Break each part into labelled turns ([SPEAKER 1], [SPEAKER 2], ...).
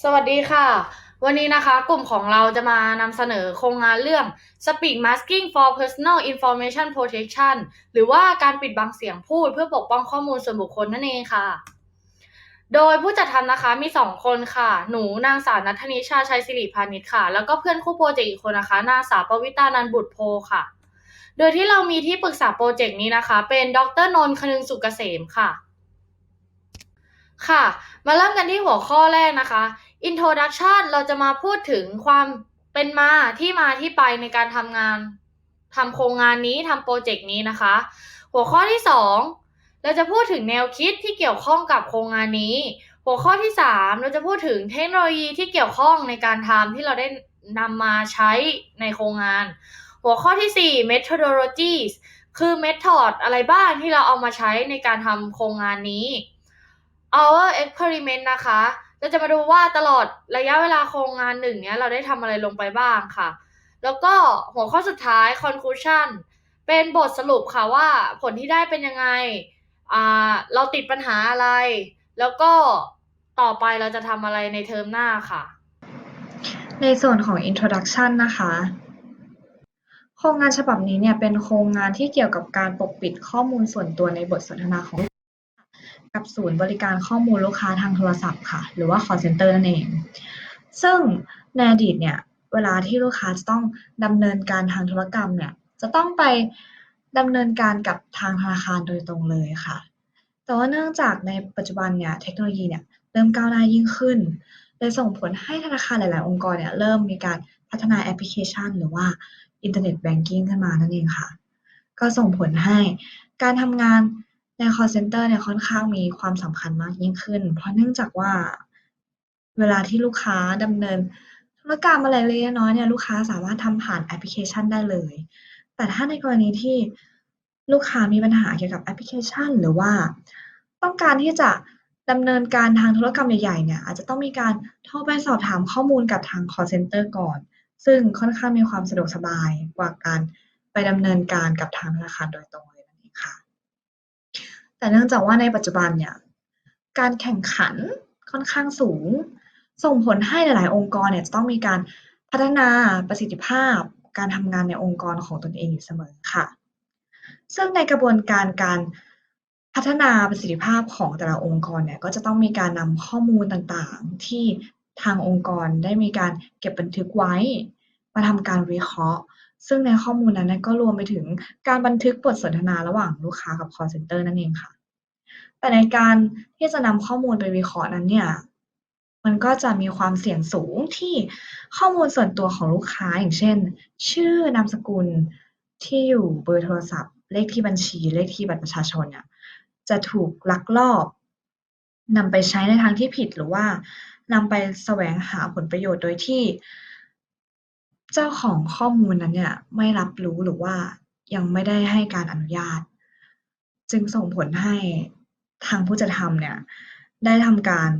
[SPEAKER 1] สวัสดีค่ะ วันนี้นะคะกลุ่มของเราจะมานำเสนอโครงงานเรื่อง Speak Masking for Personal Information Protection หรือว่าการปิดบังเสียงพูดเพื่อปกป้องข้อมูลส่วนบุคคลนั่นเองค่ะ โดยผู้จัดทำนะคะมีสองคนค่ะ หนูนางสาวนัทนิชาชัยศิริพานิชค่ะ แล้วก็เพื่อนคู่โปรเจกต์อีกคนนะคะ นางสาวปวิตานันบุตรโพค่ะ โดยที่เรามีที่ปรึกษาโปรเจกต์นี้นะคะ เป็นดรนนท์คนึงสุกเกษมค่ะ ค่ะ มาเริ่มกันที่หัวข้อแรกนะคะ Introduction เราจะมาพูดถึงความเป็นมาที่มาที่ไปในการทำงานทำโครงงานนี้ทำโปรเจกต์นี้นะคะ หัวข้อที่สองเราจะพูดถึงแนวคิดที่เกี่ยวข้องกับโครงงานนี้ หัวข้อที่สามเราจะพูดถึงเทคโนโลยีที่เกี่ยวข้องในการทำที่เราได้นำมาใช้ในโครงงาน หัวข้อที่สี่ methodologies คือ method อะไรบ้างที่เราเอามาใช้ในการทำโครงงานนี้ our experiment นะคะ เราจะมาดูว่าตลอดระยะเวลาโครงงานหนึ่งเนี้ยเราได้ทำอะไรลงไปบ้างค่ะ แล้วก็หัวข้อสุดท้าย conclusion เป็นบทสรุปค่ะว่าผลที่ได้เป็นยังไงอ่าเราติดปัญหาอะไร แล้วก็ต่อไปเราจะทำอะไรในเทอมหน้าค่ะ
[SPEAKER 2] ในส่วนของ introduction นะคะ โครงงานฉบับนี้เนี่ยเป็นโครงงานที่เกี่ยวกับการปกปิดข้อมูลส่วนตัวในบทสนทนาของ กับศูนย์บริการข้อมูลลูกค้าทางโทรศัพท์ค่ะ หรือว่า call center นั่นเอง ซึ่งในอดีตเนี่ย เวลาที่ลูกค้าจะต้องดำเนินการทางธุรกรรมเนี่ย จะต้องไปดำเนินการกับทางธนาคารโดยตรงเลยค่ะ แต่ว่าเนื่องจากในปัจจุบันเนี่ยเทคโนโลยีเนี่ยเริ่มก้าวหน้ายิ่งขึ้นเลยส่งผลให้ธนาคารหลาย ๆ องค์กรเนี่ยเริ่มมีการพัฒนาแอปพลิเคชัน หรือว่าอินเทอร์เน็ตแบงกิ้งขึ้นมานั่นเองค่ะ ก็ส่งผลให้การทำงาน ใน call center เนี่ยค่อนข้างมีความสำคัญมากยิ่งขึ้น เพราะเนื่องจากว่าเวลาที่ลูกค้าดำเนินธุรกรรมอะไรเล็กน้อยเนี่ยลูกค้าสามารถทำผ่านแอปพลิเคชันได้เลย แต่ถ้าในกรณีที่ลูกค้ามีปัญหาเกี่ยวกับแอปพลิเคชัน หรือว่าต้องการที่จะดำเนินการทางธุรกรรมใหญ่ๆเนี่ยอาจจะต้องมีการโทรไปสอบถามข้อมูลกับทาง call center ก่อน ซึ่งค่อนข้างมีความสะดวกสบายกว่าการไปดำเนินการกับทางธนาคารโดยตรงเลยนั่นเองค่ะ แต่เนื่องจากว่าในปัจจุบันเนี่ยการแข่งขันค่อนข้างสูง ส่งผลให้หลาย ๆ องค์กรเนี่ยจะต้องมีการพัฒนาประสิทธิภาพ การทำงานในองค์กรของตนเองอยู่เสมอค่ะ ซึ่งในกระบวนการการพัฒนาประสิทธิภาพของแต่ละองค์กรเนี่ยก็จะต้องมีการนำข้อมูลต่างๆ ที่ทางองค์กรได้มีการเก็บบันทึกไว้ มาทำการวิเคราะห์ ซึ่งในข้อมูลนั้นก็รวมไปถึงการบันทึกบทสนทนาระหว่างลูกค้ากับ call center นั่นเองค่ะ แต่ในการที่จะนำข้อมูลไปวิเคราะห์นั้นเนี่ยมันก็จะมีความเสี่ยงสูงที่ข้อมูลส่วนตัวของลูกค้าอย่างเช่น ชื่อนามสกุลที่อยู่เบอร์โทรศัพท์ เลขที่บัญชี เลขที่บัตรประชาชนเนี่ยจะถูกลักลอบนำไปใช้ในทางที่ผิดหรือว่านำไปแสวงหาผลประโยชน์โดยที่ เจ้าของข้อมูลนั้นเนี่ยไม่รับรู้หรือว่ายังไม่ได้ให้การอนุญาต จึงส่งผลให้ทางผู้จัดทำเนี่ยได้ทำการ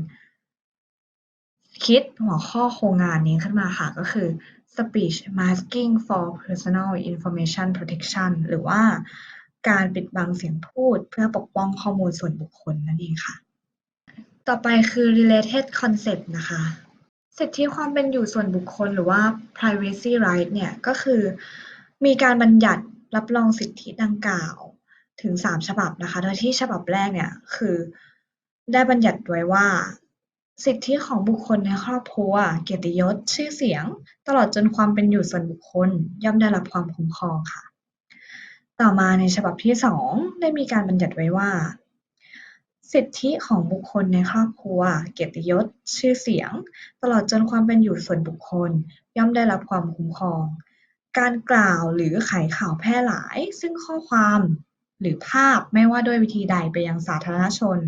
[SPEAKER 2] คิดหัวข้อโครงงานนี้ขึ้นมาค่ะก็คือ Speech Masking for Personal Information Protection หรือว่าการปิดบังเสียงพูดเพื่อปกป้องข้อมูลส่วนบุคคลนั่นเองค่ะ ต่อไปคือ related concept นะคะ สิทธิความเป็นอยู่ส่วนบุคคล หรือว่า privacy right เนี่ย ก็คือมีการบัญญัติรับรองสิทธิดังกล่าวถึง 3 ฉบับนะคะ โดยที่ฉบับแรกเนี่ย คือได้บัญญัติไว้ว่า สิทธิของบุคคลในครอบครัว เกียรติยศ ชื่อเสียง ตลอดจนความเป็นอยู่ส่วนบุคคล ย่อมได้รับความคุ้มครองค่ะ ต่อมาในฉบับที่ 2 ได้มีการบัญญัติไว้ว่า สิทธิของบุคคลในครอบครัว เกียรติยศ ชื่อเสียง ตลอดจนความเป็นอยู่ส่วนบุคคล ย่อมได้รับความคุ้มครอง การกล่าวหรือไขข่าวแพร่หลาย ซึ่งข้อความหรือภาพไม่ว่าด้วยวิธีใดไปยังสาธารณชน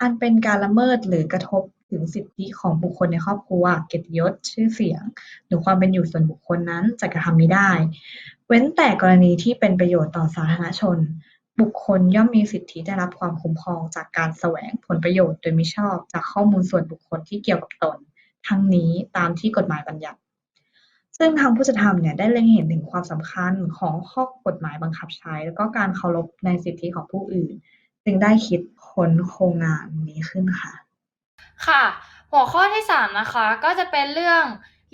[SPEAKER 2] อันเป็นการละเมิดหรือกระทบถึงสิทธิของบุคคลในครอบครัว เกียรติยศ ชื่อเสียง หรือความเป็นอยู่ส่วนบุคคลนั้นจะกระทำไมิได้ เว้นแต่กรณีที่เป็นประโยชน์ต่อสาธารณชน บุคคลย่อมมีสิทธิได้รับความคุ้มครองจากการแสวงผลประโยชน์โดยมิชอบจากข้อมูลส่วนบุคคลที่เกี่ยวกับตน ทั้งนี้ตามที่กฎหมายบัญญัติ ซึ่งทางผู้จัดทำเนี่ยได้เล็งเห็นถึงความสำคัญของข้อกฎหมายบังคับใช้ แล้วก็การเคารพในสิทธิของผู้อื่น จึงได้คิดค้นโครงงานนี้ขึ้นค่ะ
[SPEAKER 1] ค่ะ หัวข้อที่3นะคะก็จะเป็นเรื่อง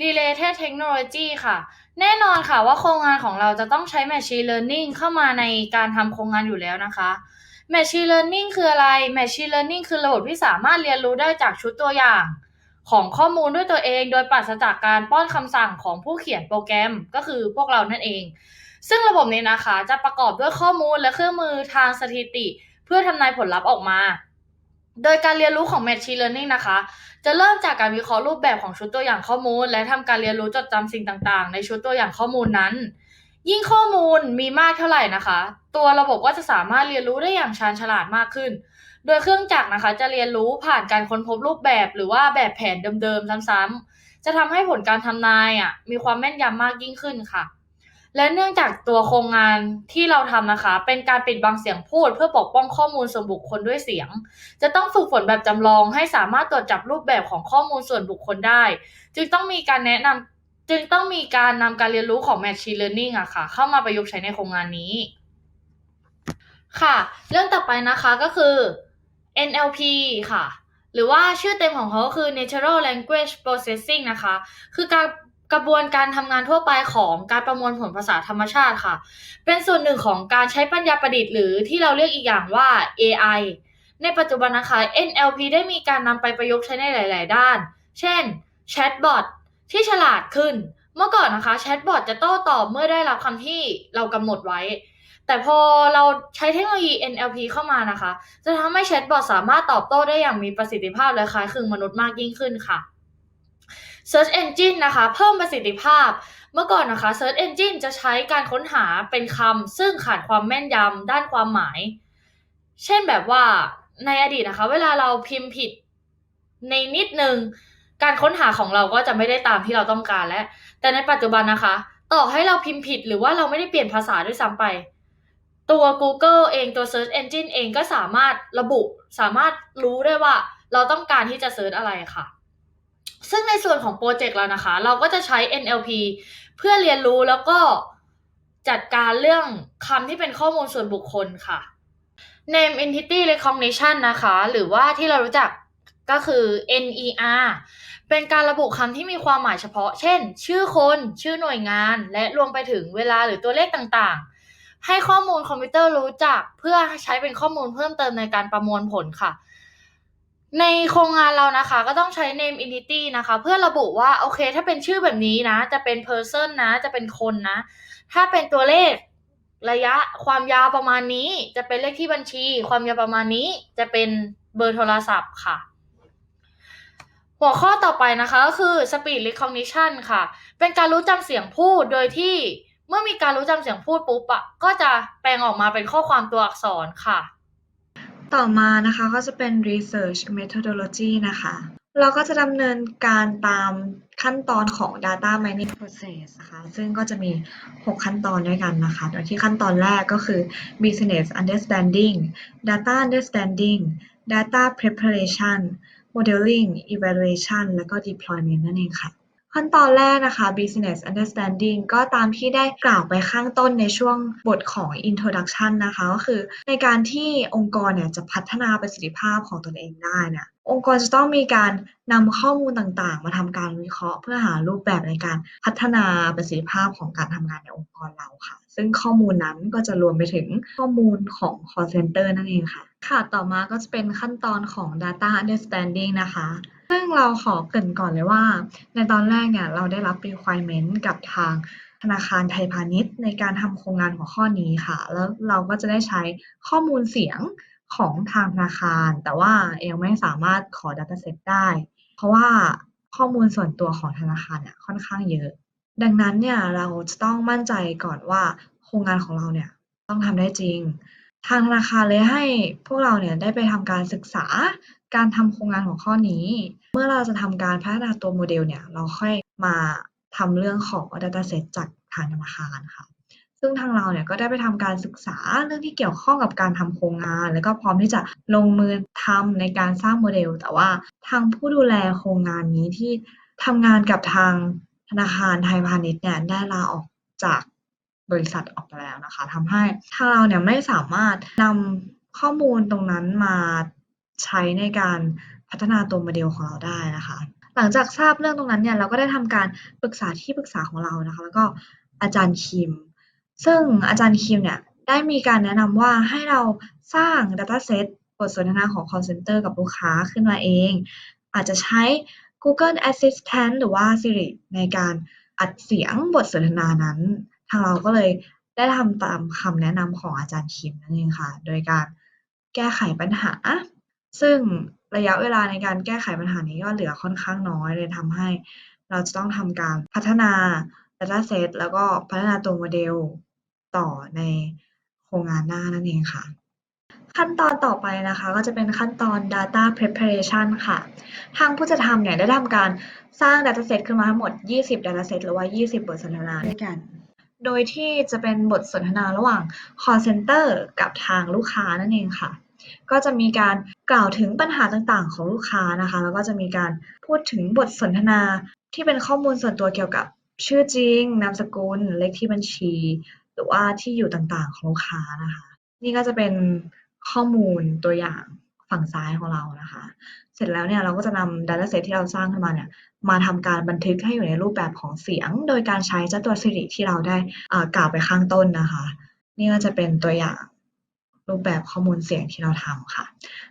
[SPEAKER 1] related technology ค่ะ แน่นอนค่ะว่าโครงงานของเราจะต้องใช้ machine learning เข้ามาในการทำโครงงานอยู่แล้วนะคะ machine learning คืออะไร machine learning คือระบบที่สามารถเรียนรู้ได้จากชุดตัวอย่าง ของข้อมูลด้วยตัวเอง โดยปราศจากการป้อนคำสั่งของผู้เขียนโปรแกรมก็คือพวกเรานั่นเอง ซึ่งระบบนี้นะคะ จะประกอบด้วยข้อมูลและเครื่องมือทางสถิติ เพื่อทำนายผลลัพธ์ออกมา โดยการเรียนรู้ของ Machine Learning นะคะ จะเริ่มจากการวิเคราะห์รูปแบบของชุดตัวอย่างข้อมูล และทำการเรียนรู้จดจำสิ่งต่างๆ ในชุดตัวอย่างข้อมูลนั้น ยิ่งข้อมูลมีมากเท่าไหร่นะคะ ตัวระบบก็จะสามารถเรียนรู้ได้อย่างชาญฉลาดมากขึ้น โดยเครื่องจักรนะคะจะเรียนรู้ผ่านการค้นพบรูปแบบหรือว่าแบบแผนเดิมๆซ้ำๆจะทำให้ผลการทำนายอะมีความแม่นยำมากยิ่งขึ้นค่ะ และเนื่องจากตัวโครงงานที่เราทำนะคะ เป็นการปิดบังเสียงพูด เพื่อปกป้องข้อมูลส่วนบุคคลด้วยเสียง จะต้องฝึกฝนแบบจำลองให้สามารถตรวจจับรูปแบบของข้อมูลส่วนบุคคลได้ จึงต้องมีการแนะนำจึงต้องมีการนำการเรียนรู้ของ Machine Learning อะค่ะ เข้ามาประยุกต์ใช้ในโครงงานนี้ ค่ะ เรื่องต่อไปนะคะก็คือ NLP ค่ะ หรือว่าชื่อเต็มของเขาคือ Natural Language Processing นะคะ คือการ กระบวนการทำงานทั่วไปของการประมวลผลภาษาธรรมชาติค่ะ เป็นส่วนหนึ่งของการใช้ปัญญาประดิษฐ์หรือที่เราเรียกอีกอย่างว่า AI ในปัจจุบันนะคะ NLP ได้มีการนำไปประยุกต์ใช้ในหลาย ๆ ด้าน เช่นแชทบอทที่ฉลาดขึ้น เมื่อก่อนนะคะแชทบอทจะโต้ตอบเมื่อได้รับคำที่เรากำหนดไว้ แต่พอเราใช้เทคโนโลยี NLP เข้ามานะคะ จะทำให้แชทบอทสามารถตอบโต้ได้อย่างมีประสิทธิภาพและคล้ายคลึงมนุษย์มากยิ่งขึ้นค่ะ Search Engine นะคะ เพิ่มประสิทธิภาพ เมื่อก่อนนะคะ Search Engine จะใช้การค้นหาเป็นคำซึ่งขาดความแม่นยำด้านความหมาย เช่นแบบว่าในอดีตนะคะ เวลาเราพิมพ์ผิดในนิดนึง การค้นหาของเราก็จะไม่ได้ตามที่เราต้องการแล้ว แต่ในปัจจุบันนะคะ ต่อให้เราพิมพ์ผิดหรือว่าเราไม่ได้เปลี่ยนภาษาด้วยซ้ำไป ตัว Google เองตัว Search Engine เองก็สามารถระบุสามารถรู้ได้ว่าเราต้องการที่จะเซิร์ชอะไรค่ะ ซึ่งในส่วนของโปรเจกต์เรานะคะ เราก็จะใช้ NLP เพื่อเรียนรู้แล้วก็จัดการเรื่องคำที่เป็นข้อมูลส่วนบุคคลค่ะ Name Entity Recognition นะคะ หรือว่าที่เรารู้จักก็คือ NER เป็นการระบุคำที่มีความหมายเฉพาะ เช่น ชื่อคน ชื่อหน่วยงาน และรวมไปถึงเวลาหรือตัวเลขต่างๆ ให้ข้อมูลคอมพิวเตอร์รู้จัก เพื่อใช้เป็นข้อมูลเพิ่มเติมในการประมวลผลค่ะ ในโครงงานเรานะคะก็ต้องใช้ name entity นะคะ เพื่อระบุว่าโอเค ถ้าเป็นชื่อแบบนี้นะ จะเป็น person นะ จะเป็นคนนะ ถ้าเป็นตัวเลขระยะความยาวประมาณนี้ จะเป็นเลขที่บัญชี ความยาวประมาณนี้จะเป็นเบอร์โทรศัพท์ค่ะ หัวข้อต่อไปนะคะก็คือ speech recognition ค่ะ เป็นการรู้จำเสียงพูดโดยที่เมื่อมีการรู้จำเสียงพูดปุ๊บอะก็จะแปลงออกมาเป็นข้อความตัวอักษรค่ะ
[SPEAKER 2] ต่อมานะคะก็จะเป็น research methodology นะคะ เราก็จะดำเนินการตามขั้นตอนของ data mining process นะคะ ซึ่งก็จะมี 6 ขั้นตอนด้วยกันนะคะ โดยที่ขั้นตอนแรกก็คือ business understanding data understanding data preparation modeling evaluation แล้วก็ deployment นั่นเองค่ะ ขั้นตอนแรกนะคะ business understanding ก็ตามที่ได้กล่าวไปข้างต้นในช่วงบทของ introduction นะคะ ก็คือในการที่องค์กรเนี่ยจะพัฒนาประสิทธิภาพของตนเองได้เนี่ย องค์กรจะต้องมีการนำข้อมูลต่างๆ มาทำการวิเคราะห์ เพื่อหารูปแบบในการพัฒนาประสิทธิภาพของการทำงานในองค์กรเราค่ะ ซึ่งข้อมูลนั้นก็จะรวมไปถึงข้อมูลของ call center นั่นเองค่ะ ค่ะ ต่อมาก็จะเป็นขั้นตอนของ data understanding นะคะ ซึ่งเราขอเกริ่นก่อนเลยว่า ในตอนแรกเนี่ยเราได้รับ requirement กับทางธนาคารไทยพาณิชย์ในการทำโครงงานหัวข้อนี้ค่ะ แล้วเราก็จะได้ใช้ข้อมูลเสียง ของทางธนาคาร แต่ว่ายังไม่สามารถขอ dataset ได้ เพราะว่าข้อมูลส่วนตัวของธนาคารเนี่ยค่อนข้างเยอะ ดังนั้นเนี่ยเราจะต้องมั่นใจก่อนว่าโครงงานของเราเนี่ยต้องทำได้จริง ทางธนาคารเลยให้พวกเราเนี่ยได้ไปทำการศึกษาการทำโครงงานของข้อนี้ เมื่อเราจะทำการพัฒนาตัวโมเดลเนี่ยเราค่อยมาทำเรื่องของ dataset จากทางธนาคารค่ะ ซึ่งทางเราเนี่ยก็ได้ไปทำการศึกษาเรื่องที่เกี่ยวข้องกับการทำโครงงาน แล้วก็พร้อมที่จะลงมือทำในการสร้างโมเดล แต่ว่าทางผู้ดูแลโครงงานนี้ที่ทำงานกับทางธนาคารไทยพาณิชย์เนี่ยได้ลาออกจากบริษัทออกไปแล้วนะคะทำให้ทางเราเนี่ยไม่สามารถนำข้อมูลตรงนั้นมาใช้ในการพัฒนาตัวโมเดลของเราได้นะคะ หลังจากทราบเรื่องตรงนั้นเนี่ยเราก็ได้ทำการปรึกษาที่ปรึกษาของเรานะคะ แล้วก็อาจารย์คิม ซึ่งอาจารย์คิมเนี่ยได้มีการแนะนำว่าให้เราสร้าง Dataset บทสนทนาของ call center กับลูกค้าขึ้นมาเอง อาจจะใช้ Google Assistant หรือว่า Siri ในการอัดเสียงบทสนทนานั้น ทางเราก็เลยได้ทำตามคำแนะนำของอาจารย์คิมนั่นเองค่ะ โดยการแก้ไขปัญหา ซึ่งระยะเวลาในการแก้ไขปัญหานี้ก็เหลือค่อนข้างน้อยเลยทำให้ เราจะต้องทำการพัฒนา Dataset แล้วก็พัฒนาตัวโมเดล ต่อในโครงงานหน้านั่นเองค่ะ ขั้นตอนต่อไปนะคะ ก็จะเป็นขั้นตอน data preparation ค่ะ ทางผู้จัดทำเนี่ยได้ทำการสร้าง dataset ขึ้นมาทั้งหมด 20 dataset หรือว่า 20 บทสนทนาด้วยกัน โดยที่จะเป็นบทสนทนาระหว่าง call center กับทางลูกค้านั่นเองค่ะก็จะมีการกล่าวถึงปัญหาต่างๆ ของลูกค้านะคะ แล้วก็จะมีการพูดถึงบทสนทนาที่เป็นข้อมูลส่วนตัวเกี่ยวกับชื่อจริง นามสกุล เลขที่บัญชีห รือว่าที่อยู่ต่างๆของลูกค้านะคะ นี่ก็จะเป็นข้อมูลตัวอย่างฝั่งซ้ายของเรานะคะ เสร็จแล้วเนี่ยเราก็จะนำ dataset ที่เราสร้างขึ้นมาเนี่ยมาทำการบันทึกให้อยู่ในรูปแบบของเสียง โดยการใช้เจ้าตัว Siri ที่เราได้อ่ากล่าวไปข้างต้นนะคะ นี่ก็จะเป็นตัวอย่างรูปแบบข้อมูลเสียงที่เราทำค่ะ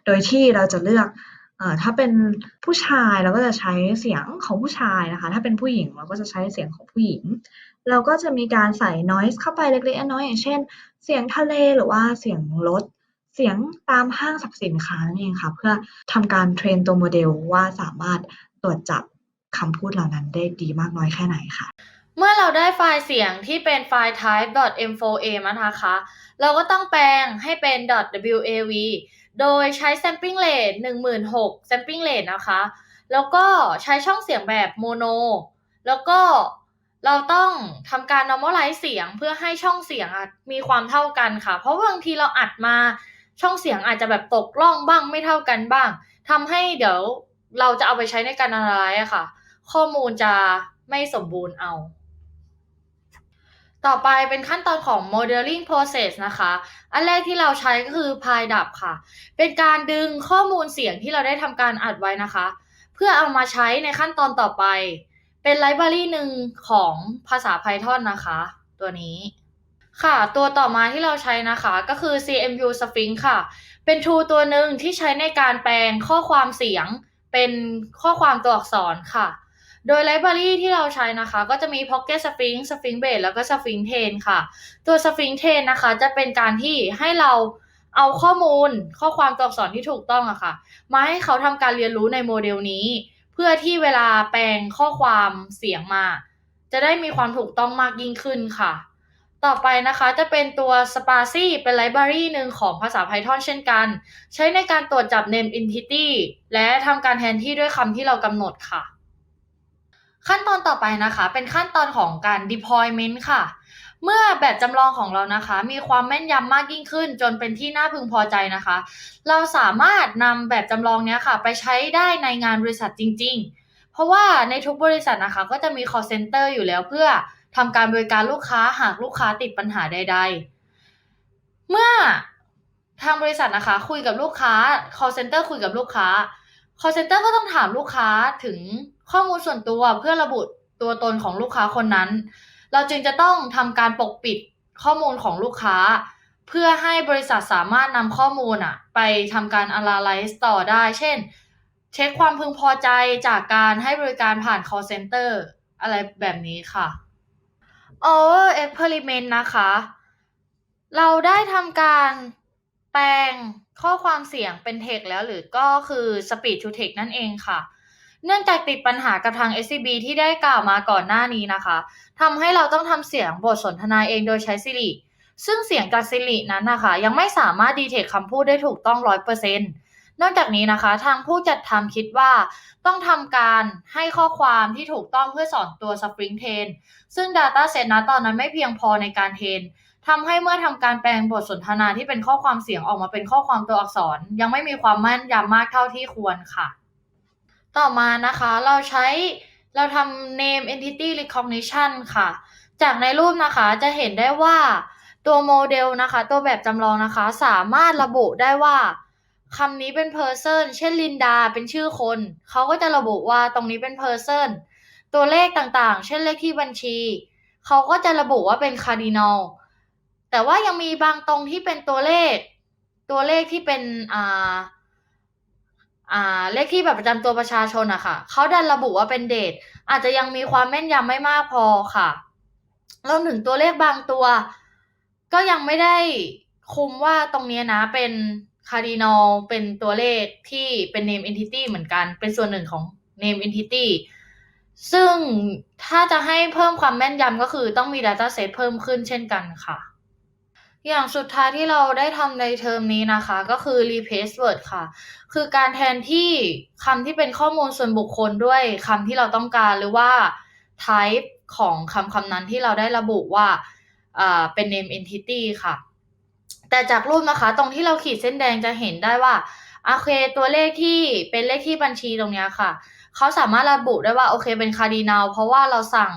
[SPEAKER 2] โดยที่เราจะเลือก เอ่อ ถ้าเป็นผู้ชายเราก็จะใช้เสียงของผู้ชายนะคะ ถ้าเป็นผู้หญิงเราก็จะใช้เสียงของผู้หญิง เราก็จะมีการใส่ noise เข้าไปเล็กๆน้อยๆอย่างเช่น เสียงทะเลหรือว่าเสียงรถ เสียงตามห้างสรรพสินค้านั่นเองค่ะ เพื่อทำการเทรนตัวโมเดลว่าสามารถตรวจจับคำพูดเหล่านั้นได้ดีมากน้อยแค่ไหนค่ะ
[SPEAKER 1] เมื่อเราได้ไฟล์เสียงที่เป็นไฟล์ type .m4a มานะคะ เราก็ต้องแปลงให้เป็น .wav โดยใช้ sampling rate 10,006 sampling rate นะคะ แล้วก็ใช้ช่องเสียงแบบโมโน แล้วก็เราต้องทำการ normalize เสียงเพื่อให้ช่องเสียงมีความเท่ากันค่ะ เพราะบางทีเราอัดมาช่องเสียงอาจจะแบบตกล่องบ้างไม่เท่ากันบ้างทำให้เดี๋ยวเราจะเอาไปใช้ในการ analyze อะค่ะ ข้อมูลจะไม่สมบูรณ์เอา ต่อไปเป็นขั้นตอนของ modeling process นะคะ อันแรกที่เราใช้ก็คือ PyDub ค่ะ เป็นการดึงข้อมูลเสียงที่เราได้ทำการอัดไว้นะคะ เพื่อเอามาใช้ในขั้นตอนต่อไป เป็นไลบรารีหนึ่งของภาษา Python นะคะ ตัวนี้ค่ะ ตัวต่อมาที่เราใช้นะคะก็คือ CMU Sphinx ค่ะ เป็น tool ตัวหนึ่งที่ใช้ในการแปลงข้อความเสียงเป็นข้อความตัวอักษรค่ะ โดยไลบรารีที่เราใช้นะคะ ก็จะมี Pocket Sphinx Sphinx Base แล้วก็ Sphinx Train ค่ะ ตัว Sphinx Train นะคะจะเป็นการที่ให้เราเอาข้อมูลข้อความตัวอักษรที่ถูกต้องอะค่ะ มาให้เขาทำการเรียนรู้ในโมเดลนี้ เพื่อที่เวลาแปลงข้อความเสียงมา จะได้มีความถูกต้องมากยิ่งขึ้นค่ะ ต่อไปนะคะจะเป็นตัว Sparsy เป็นไลบรารีหนึ่งของภาษา Python เช่นกัน ใช้ในการตรวจจับ name entity และทำการแทนที่ด้วยคำที่เรากำหนดค่ะ ขั้นตอนต่อไปนะคะ เป็นขั้นตอนของการ deployment ค่ะ เมื่อแบบจำลองของเรานะคะ มีความแม่นยำมากยิ่งขึ้น จนเป็นที่น่าพึงพอใจนะคะ เราสามารถนำแบบจำลองเนี้ยค่ะ ไปใช้ได้ในงานบริษัทจริง ๆ เพราะว่าในทุกบริษัทนะคะ ก็จะมี call center อยู่แล้วเพื่อทำการบริการลูกค้าหากลูกค้าติดปัญหาใด ๆ เมื่อทางบริษัทนะคะ คุยกับลูกค้า call center คุยกับลูกค้า call center ก็ต้องถามลูกค้าถึงข้อมูลส่วนตัวเพื่อระบุตัวตนของลูกค้าคนนั้น เราจึงจะต้องทำการปกปิดข้อมูลของลูกค้า เพื่อให้บริษัทสามารถนำข้อมูลอะไปทำการ analyze ต่อได้ เช่น เช็คความพึงพอใจจากการให้บริการผ่าน call center อะไรแบบนี้ค่ะ over experiment นะคะ เราได้ทำการ แปลงข้อความเสียงเป็น text แล้วหรือก็คือ speech to text นั่นเองค่ะ เนื่องจากติดปัญหากับทาง SCB ที่ได้กล่าวมาก่อนหน้านี้นะคะทำให้เราต้องทำเสียงบทสนทนาเองโดยใช้ Siri ซึ่งเสียงจาก Siri นั้นนะคะ ยังไม่สามารถดีเทคคำพูดได้ถูกต้อง 100%นอกจากนี้นะคะทางผู้จัดทำคิดว่า ต้องทำการให้ข้อความที่ถูกต้องเพื่อสอนตัว Spring Train ซึ่ง Data Set นะตอนนั้นไม่เพียงพอในการเทรน ทำให้เมื่อทำการแปลงบทสนทนาที่เป็นข้อความเสียงออกมาเป็นข้อความตัวอักษร ยังไม่มีความแม่นยำมากเท่าที่ควรค่ะ ต่อมานะคะเราใช้เราทำ name entity recognition ค่ะ จากในรูปนะคะจะเห็นได้ว่าตัวโมเดลนะคะ ตัวแบบจำลองนะคะ สามารถระบุได้ว่าคำนี้เป็น person เช่นลินดาเป็นชื่อคน เขาก็จะระบุว่าตรงนี้เป็น person ตัวเลขต่างๆ เช่นเลขที่บัญชี เขาก็จะระบุว่าเป็น cardinal แต่ว่ายังมีบางตรงที่เป็นตัวเลข ตัวเลขที่เป็นอ่าอ่าเลขที่แบบประจำตัวประชาชนอะค่ะเขาดันระบุว่าเป็นเดทอาจจะยังมีความแม่นยำไม่มากพอค่ะรวมถึงตัวเลขบางตัว ก็ยังไม่ได้คุมว่าตรงนี้นะเป็น cardinal เป็นตัวเลขที่เป็น name entity เหมือนกัน เป็นส่วนหนึ่งของ name entity ซึ่งถ้าจะให้เพิ่มความแม่นยำก็คือต้องมี data set เพิ่มขึ้นเช่นกันค่ะ อย่างสุดท้ายที่เราได้ทำในเทอมนี้นะคะ ก็คือ replace word ค่ะ คือการแทนที่คำที่เป็นข้อมูลส่วนบุคคลด้วยคำที่เราต้องการหรือว่า type ของคำคำนั้นที่เราได้ระบุว่าอ่าเป็น name entity ค่ะ แต่จากรูปนะคะ ตรงที่เราขีดเส้นแดงจะเห็นได้ว่าโอเค ตัวเลขที่เป็นเลขที่บัญชีตรงนี้ค่ะ เขาสามารถระบุได้ว่าโอเคเป็นคาร์ดินัลเพราะว่าเราสั่ง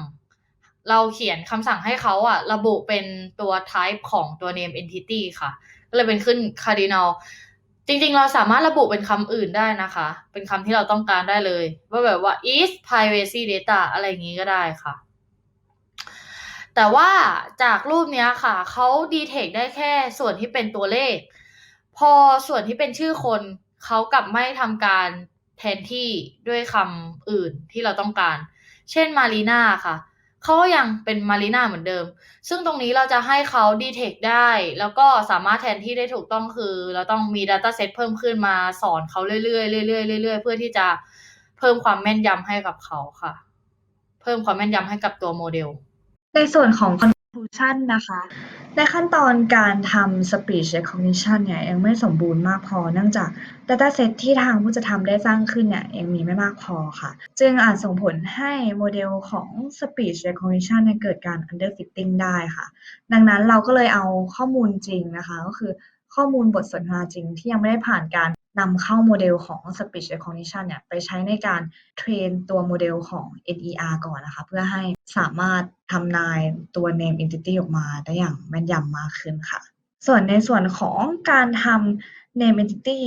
[SPEAKER 1] เราเขียนคำสั่งให้เขาอะระบุเป็นตัว type ของตัว name entity ค่ะ ก็เลยเป็นขึ้น cardinal จริงๆ เราสามารถระบุเป็นคำอื่นได้นะคะ เป็นคำที่เราต้องการได้เลย ว่าแบบว่า is privacy data อะไรอย่างนี้ก็ได้ค่ะ แต่ว่าจากรูปนี้ค่ะ เขาดีเทคได้แค่ส่วนที่เป็นตัวเลข พอส่วนที่เป็นชื่อคนเขากลับไม่ทำการแทนที่ด้วยคำอื่นที่เราต้องการ เช่นมารีนาค่ะ เขาก็ยังเป็นมารีนาเหมือนเดิม ซึ่งตรงนี้เราจะให้เขาดีเทคได้ แล้วก็สามารถแทนที่ได้ถูกต้องคือ เราต้องมี Data Set เพิ่มขึ้นมาสอนเขาเรื่อยๆเรื่อยๆเรื่อยๆเพื่อที่จะเพิ่มความแม่นยำให้กับเขาค่ะ เพิ่มความแม่นยำให้กับตัวโมเดล
[SPEAKER 2] ในส่วนของคอนะคะ ในขั้นตอนการทำ speech recognition เนี่ยยังไม่สมบูรณ์มากพอ เนื่องจาก dataset ที่ทางผู้จะทำได้สร้างขึ้นเนี่ยยังมีไม่มากพอค่ะ จึงอาจส่งผลให้โมเดลของ speech recognition เนี่ยเกิดการ underfitting ได้ค่ะ ดังนั้นเราก็เลยเอาข้อมูลจริงนะคะ ก็คือข้อมูลบทสนทนาจริงที่ยังไม่ได้ผ่านการ นำเข้าโมเดลของ speech recognition เนี่ยไปใช้ในการเทรนตัวโมเดลของ NER ก่อนนะคะ เพื่อให้สามารถทำนายตัว name entity ออกมาได้อย่างแม่นยำมากขึ้นค่ะ ส่วนในส่วนของการทำ name entity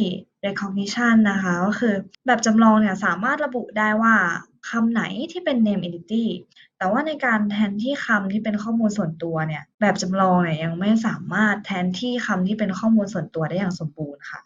[SPEAKER 2] recognition นะคะ ก็คือแบบจำลองเนี่ยสามารถระบุได้ว่าคำไหนที่เป็น name entity แต่ว่าในการแทนที่คำที่เป็นข้อมูลส่วนตัวเนี่ย แบบจำลองเนี่ยยังไม่สามารถแทนที่คำที่เป็นข้อมูลส่วนตัวได้อย่างสมบูรณ์ค่ะ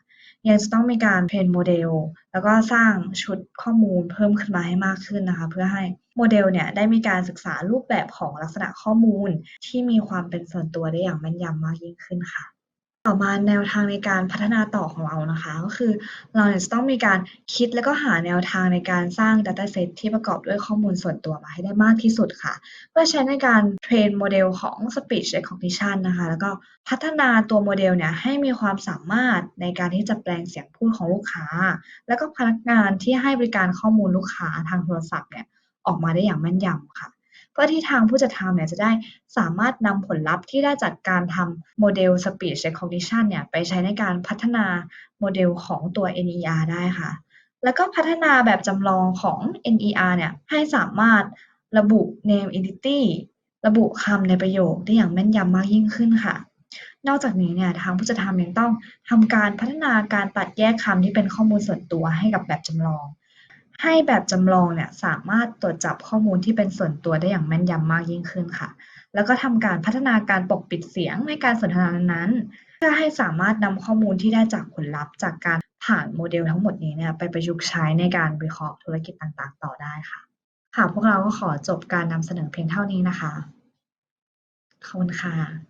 [SPEAKER 2] ยังจะต้องมีการเทรนโมเดล แล้วก็สร้างชุดข้อมูลเพิ่มขึ้นมาให้มากขึ้นนะคะ เพื่อให้โมเดลเนี่ยได้มีการศึกษารูปแบบของลักษณะข้อมูลที่มีความเป็นส่วนตัวได้อย่างแม่นยำมากยิ่งขึ้นค่ะ ต่อมาแนวทางในการพัฒนาต่อของเรานะคะ ก็คือเราเนี่ยจะต้องมีการคิดแล้วก็หาแนวทางในการสร้าง Dataset ที่ประกอบด้วยข้อมูลส่วนตัวมาให้ได้มากที่สุดค่ะ เพื่อใช้ในการเทรนโมเดลของ Speech Recognition นะคะ แล้วก็พัฒนาตัวโมเดลเนี่ยให้มีความสามารถในการที่จะแปลงเสียงพูดของลูกค้า แล้วก็พนักงานที่ให้บริการข้อมูลลูกค้าทางโทรศัพท์เนี่ยออกมาได้อย่างแม่นยำค่ะ พื่อที่ทางผู้จัดทำเนี่ยจะได้สามารถนำผลลัพธ์ที่ได้จากการทำโมเดล Speech Recognition เนี่ยไปใช้ในการพัฒนาโมเดลของตัว NER ได้ค่ะ แล้วก็พัฒนาแบบจำลองของ NER เนี่ยให้สามารถระบุ name entity ระบุคำในประโยคได้อย่างแม่นยำมากยิ่งขึ้นค่ะ นอกจากนี้เนี่ยทางผู้จัดทำยังต้องทำการพัฒนาการตัดแยกคำที่เป็นข้อมูลส่วนตัวให้กับแบบจำลอง ให้แบบจำลองเนี่ยสามารถตรวจจับข้อมูลที่เป็นส่วนตัวได้อย่างแม่นยำมากยิ่งขึ้นค่ะ แล้วก็ทำการพัฒนาการปกปิดเสียงในการสนทนานั้นเพื่อให้สามารถนำข้อมูลที่ได้จากผลลัพธ์ จากการผ่านโมเดลทั้งหมดนี้เนี่ยไปประยุกต์ใช้ในการวิเคราะห์ธุรกิจต่างๆ ต่อได้ค่ะ ค่ะพวกเราก็ขอจบการนำเสนอเพียงเท่านี้นะคะขอบคุณค่ะ